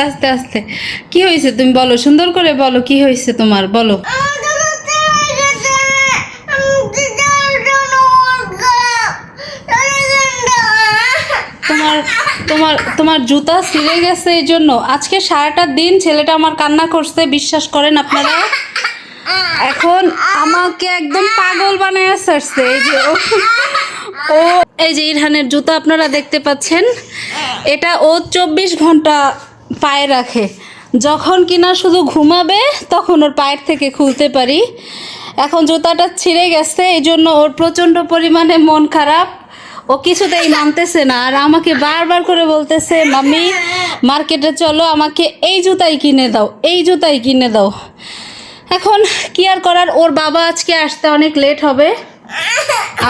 আস্তে আস্তে আস্তে। কি হয়েছে তুমি বলো, সুন্দর করে বলো, কি হয়েছে তোমার? বলো। তোমার তোমার তোমার জুতা ছিঁড়ে গেছে এই জন্য আজকে সারাটা দিন ছেলেটা আমার কান্না করছে, বিশ্বাস করেন আপনারা? এখন আমাকে একদম পাগল বানায় এই যে ও, এই যে ইরহানের জুতা আপনারা দেখতে পাচ্ছেন, এটা ও চব্বিশ ঘণ্টা পায়ে রাখে। যখন কিনা শুধু ঘুমাবে, তখন ওর পায়ের থেকে খুলতে পারি। এখন জুতাটা ছিঁড়ে গেছে এই জন্য ওর প্রচণ্ড পরিমাণে মন খারাপ। ও কিছুতেই মানতেছে না। আর আমাকে বারবার করে বলতেছে, মাম্মি, মার্কেটে চলো, আমাকে এই জুতাই কিনে দাও, এই জুতাই কিনে দাও। এখন কি আর করার? ওর বাবা আজকে আসতে অনেক লেট হবে।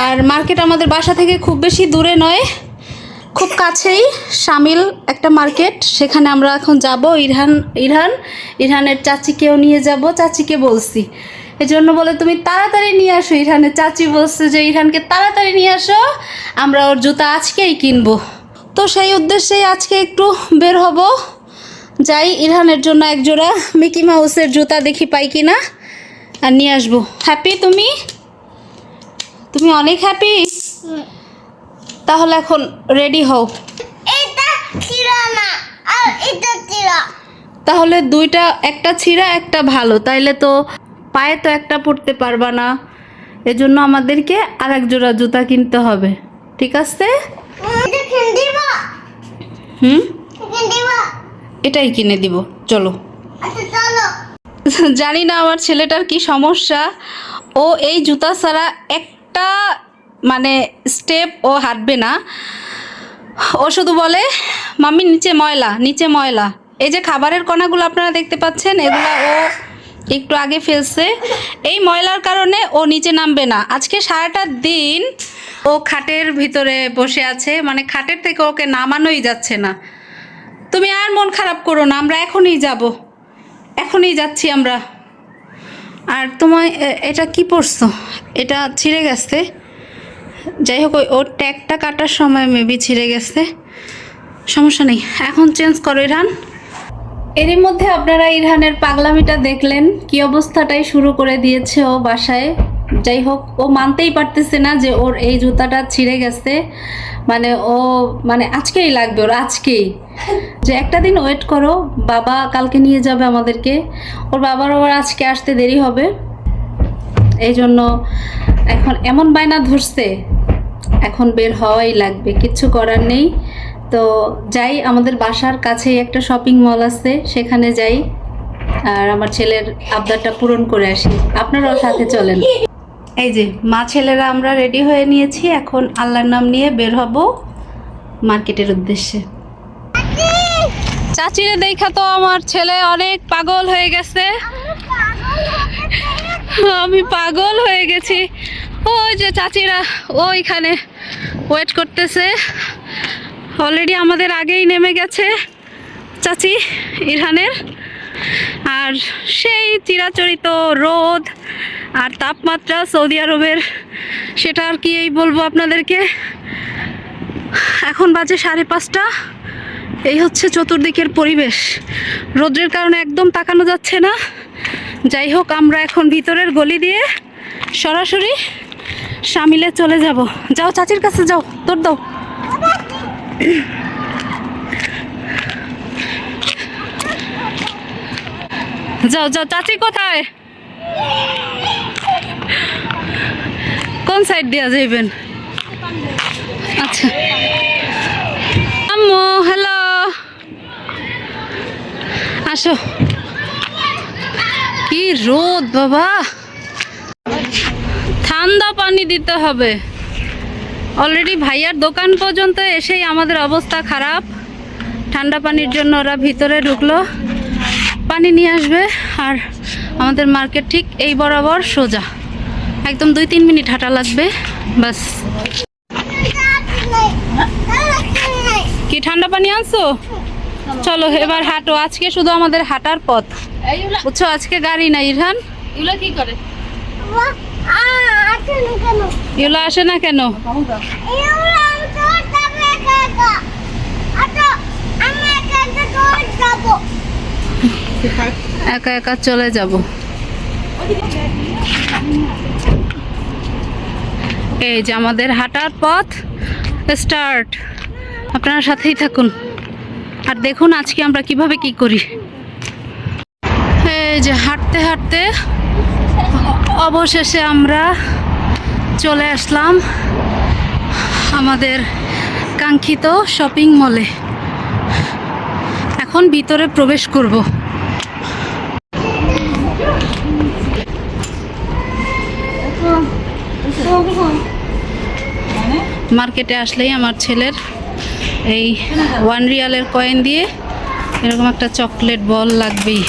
আর মার্কেট আমাদের বাসা থেকে খুব বেশি দূরে নয়। খুব কাছেই সামিল একটা মার্কেট। সেখানে আমরা এখন যাব। ইরহান ইরহান, ইরহানের চাচিকেও নিয়ে যাব। চাচিকে বলছি এই জন্য বলে তুমি তাড়াতাড়ি নিয়ে আসো। ইরহানের চাচি বলছে যে, ইরহানকে তাড়াতাড়ি নিয়ে আসো, আমরা ওর জুতা আজকেই কিনবো। তো সেই উদ্দেশ্যেই আজকে একটু বের হব। যাই, ইরহানের জন্য এক জোড়া মিকি মাউসের জুতা দেখি পাই কি না আর নিয়ে আসব। হ্যাপি তুমি? তুমি অনেক হ্যাপি তাহলে এখন রেডি হও। এটা ছিল না আর এটা ছিল তাহলে দুইটা একটা ছিঁড়া একটা ভালো। তাইলে তো পায়ে তো একটা পড়তে পারবা না। এজন্য আমাদেরকে আর এক জোড়া জুতা কিনতে হবে। ঠিক আছে? এটা কিনে দিব? হুম? কিনে দিব? এটাই কিনে দিব। চলো। আচ্ছা চলো। জানি না আমার ছেলেটার কি সমস্যা। ও এই জুতা ছাড়া একটা মানে স্টেপ ও হাঁটবে না। ও শুধু বলে, মাম্মি, নিচে ময়লা নিচে ময়লা। এই যে খাবারের কণাগুলো আপনারা দেখতে পাচ্ছেন, এগুলো ও একটু আগে ফেলছে। এই ময়লার কারণে ও নিচে নামবে না। আজকে সারাটা দিন ও খাটের ভিতরে বসে আছে মানে খাটের থেকে ওকে নামানোই যাচ্ছে না। তুমি আর মন খারাপ করো না, আমরা এখনই যাব। এখনই যাচ্ছি আমরা। আর তোমায় এটা কি পড়ছো এটা ছিঁড়ে গেছে। যাই হোক, ওই ওর ট্যাগটা কাটার সময় মেবি ছিঁড়ে গেছে। সমস্যা নেই। এখন চেঞ্জ করো, ইরহান। এরই মধ্যে আপনারা ইরহানের পাগলামিটা দেখলেন, কি অবস্থাটাই শুরু করে দিয়েছে ও বাসায়। যাই হোক, ও মানতেই পারতেছে না যে ওর এই জুতাটা ছিঁড়ে গেছে। মানে ও মানে আজকেই লাগবে ওর, আজকেই। যে একটা দিন ওয়েট করো, বাবা কালকে নিয়ে যাবে আমাদেরকে। ওর বাবার আবার আজকে আসতে দেরি হবে। এই জন্য এখন এমন বায়না ধরছে। এখন বের হওয়াই লাগবে কিচ্ছু করার নেই। তো যাই, আমাদের বাসার কাছেই একটা শপিং মল আছে, সেখানে যাই। আর আমার ছেলের আবদারটা পূরণ করে আসি। আপনারাও সাথে চলেন। এই যে, মা ছেলেরা আমরা রেডি হয়ে নিয়েছি, এখন আল্লাহর নাম নিয়ে বের হব মার্কেটের উদ্দেশ্যে। চাচিরে দেখা তো আমার ছেলে অনেক পাগল হয়ে গেছে। আমি পাগল হয়ে গেছি। ওই যে চাচিরা ওইখানে ওয়েট করতেছে। অলরেডি আমাদের আগেই নেমে গেছে চাচি ইরহানের। আর সেই চিরাচরিত রোদ আর তাপমাত্রা সৌদি আরবের, সেটা আর কি এই বলব আপনাদেরকে? এখন বাজে সাড়ে পাঁচটা। এই হচ্ছে চতুর্দিকের পরিবেশ। রোদ্রের কারণে একদম তাকানো যাচ্ছে না। যাই হোক, আমরা এখন ভিতরের গলি দিয়ে সরাসরি সামিলে চলে যাব। যাও, চাচির কাছে যাও, তোর দাও। যাও যাও, চাচি কোথায়? কোন সাইড দিয়া যাইবেন? আচ্ছা। আম্মু হ্যালো আসো। কি রোদ বাবা। ঠান্ডা পানি দিতে হবে। অলরেডি ভাইয়ার দোকান পর্যন্ত এসেই আমাদের অবস্থা খারাপ। ঠান্ডা পানির জন্য ওরা ভিতরে ঢুকলো। পানি নিয়ে আসবে আর আমাদের মার্কেট ঠিক এই বরাবর সোজা। একদম দুই তিন মিনিট হাঁটা লাগবে বাস। কি ঠান্ডা পানি আনছো? চলো এবার হাঁটো। আজকে শুধু আমাদের হাঁটার পথ। বুঝছ আজকে গাড়ি না ইরহান? এগুলো কি করে? এগুলো আসে না কেন? একা একা চলে যাব। এই যে আমাদের হাঁটার পথ স্টার্ট আপনারা সাথেই থাকুন। আর দেখুন আজকে আমরা কীভাবে কি করি। এই যে হাঁটতে হাঁটতে অবশেষে আমরা চলে আসলাম আমাদের কাঙ্ক্ষিত শপিং মলে। এখন ভিতরে প্রবেশ করব। মার্কেটে আসলেই আমার ছেলের এই ওয়ান রিয়ালের কয়েন দিয়ে এরকম একটা চকলেট বল লাগবেই।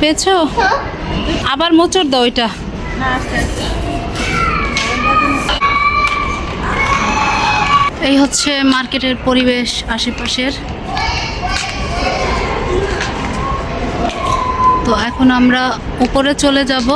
পেয়েছ? আবার মোচড় দাও এটা। এই হচ্ছে মার্কেটের পরিবেশ আশেপাশের। তো এখন আমরা উপরে চলে যাব।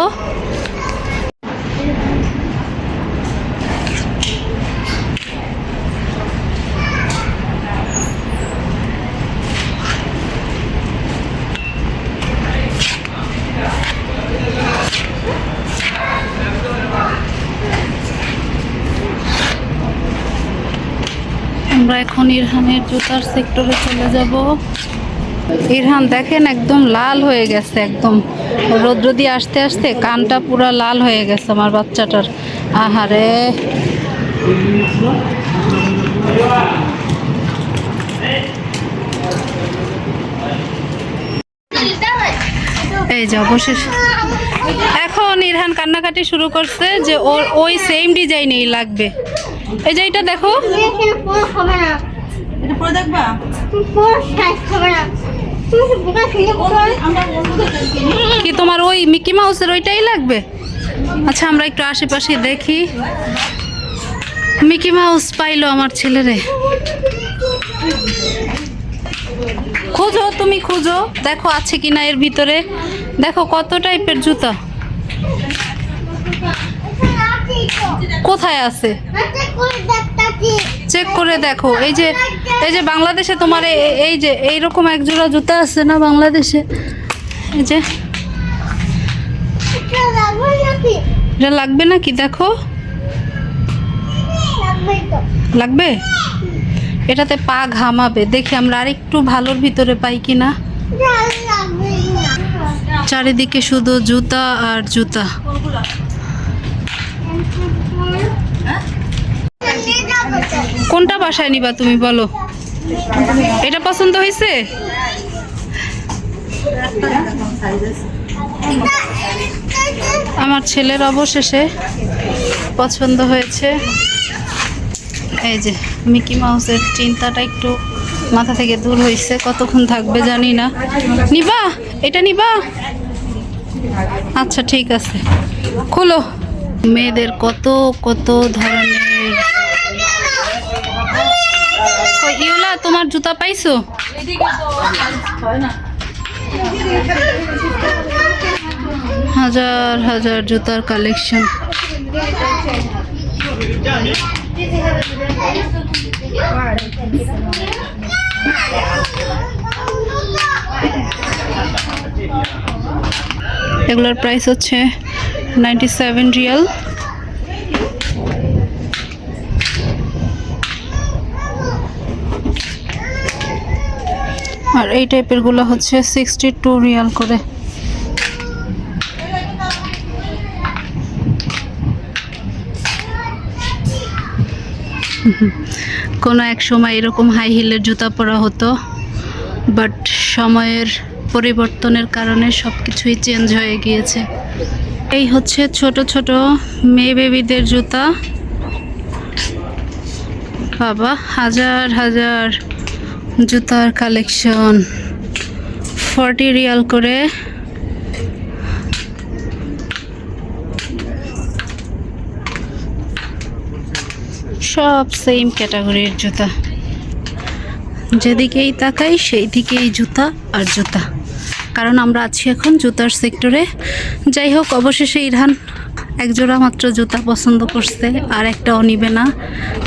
আমরা এখন ইরহানের জুতার সেক্টরে চলে যাব। ইরহান, দেখেন একদম লাল হয়ে গেছে একদম। রৌদ্র দিয়ে আসতে আসতে কানটা পুরো লাল হয়ে গেছে আমার বাচ্চাটার। আহারে। এই যে অবশেষ। এখন ইরহান কান্নাকাটি শুরু করছে যে ওর ওই সেম ডিজাইনেই লাগবে। এই যে এটা দেখো। এটা পরে দেখবা? কি তোমার ওই মিকি মাউসের ওইটাই লাগবে? আচ্ছা আমরা একটু আশেপাশে দেখি। মিকি মাউস পাইলো আমার ছেলেরে। খোঁজো তুমি খোঁজো। দেখো আছে কিনা এর ভিতরে। দেখো কত টাইপের জুতা। কোথায় আছে? চেক করে দেখো। এই যে এই যে বাংলাদেশে তোমার এই যে, এইরকম এক জোড়া জুতা আছে না বাংলাদেশে? এই যে। এটা লাগবে নাকি? দেখো। লাগবে? এটাতে পা ঘামাবে। দেখি আমরা আরেকটু ভালোর ভিতরে পাই কিনা। চারিদিকে শুধু জুতা আর জুতা নিয়ে যাব তো কোনটা বাসায় নিবা তুমি, বলো? এটা পছন্দ হয়েছে? আমার ছেলের অবশেষে পছন্দ হয়েছে। এই যে, মিকি মাউসের চিন্তাটা একটু মাথা থেকে দূর হয়েছে, কতক্ষণ থাকবে জানি না। নিবা? এটা নিবা? আচ্ছা ঠিক আছে। খুলো। মেয়েদের কত কত ধরনের কই, ইউলা তোমার জুতা পাইছো? হাজার হাজার জুতার কালেকশন। এগুলোর প্রাইস হচ্ছে নাইনটি সেভেন রিয়াল আর এই টাইপেরগুলো হচ্ছে সিক্সটি টু রিয়াল করে। কোনো এক সময় এরকম হাই হিলের জুতা পরা হতো বাট সময়ের পরিবর্তনের কারণে সব কিছুই চেঞ্জ হয়ে গিয়েছে। এই হচ্ছে ছোট ছোট মেয়ে বেবিদের জুতা। বাবা, হাজার হাজার জুতার কালেকশন ফর্টি রিয়াল করে। সব সেম ক্যাটাগরির জুতা। যেদিকেই তাকাই সেই দিকেই জুতা আর জুতা। কারণ আমরা আছি এখন জুতার সেক্টরে যাই হোক, অবশেষে ইরহান এক জোড়া মাত্র জুতা পছন্দ করছে, আর একটাও নিবে না।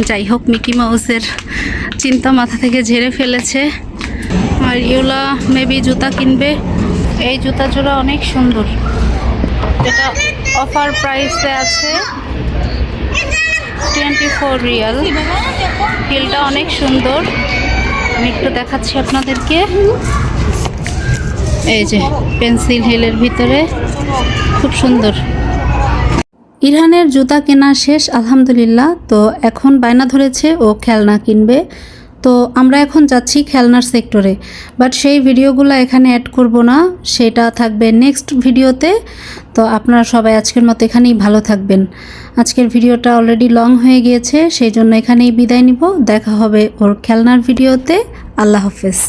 যাই হোক, মিকি মাউসের চিন্তা মাথা থেকে ঝেড়ে ফেলেছে। আর ইউলা মেবি জুতা কিনবে। এই জুতা জোড়া অনেক সুন্দর। এটা অফার প্রাইসে আছে টোয়েন্টি ফোর রিয়াল। হিলটা অনেক সুন্দর। আমি একটু দেখাচ্ছি আপনাদেরকে। এই যে, পেন্সিল হিলের ভিতরে। খুব সুন্দর। ইরহানের জুতা কেনা শেষ, আলহামদুলিল্লাহ। তো এখন বায়না ধরেছে ও খেলনা কিনবে। তো আমরা এখন যাচ্ছি খেলনার সেক্টরে। বাট সেই ভিডিওগুলো এখানে অ্যাড করব না। সেটা থাকবে নেক্সট ভিডিওতে। তো আপনারা সবাই আজকের মতো এখানেই ভালো থাকবেন। আজকের ভিডিওটা অলরেডি লং হয়ে গিয়েছে, সেই জন্য এখানেই বিদায় নিব। দেখা হবে ওর খেলনার ভিডিওতে। আল্লাহ হাফেজ।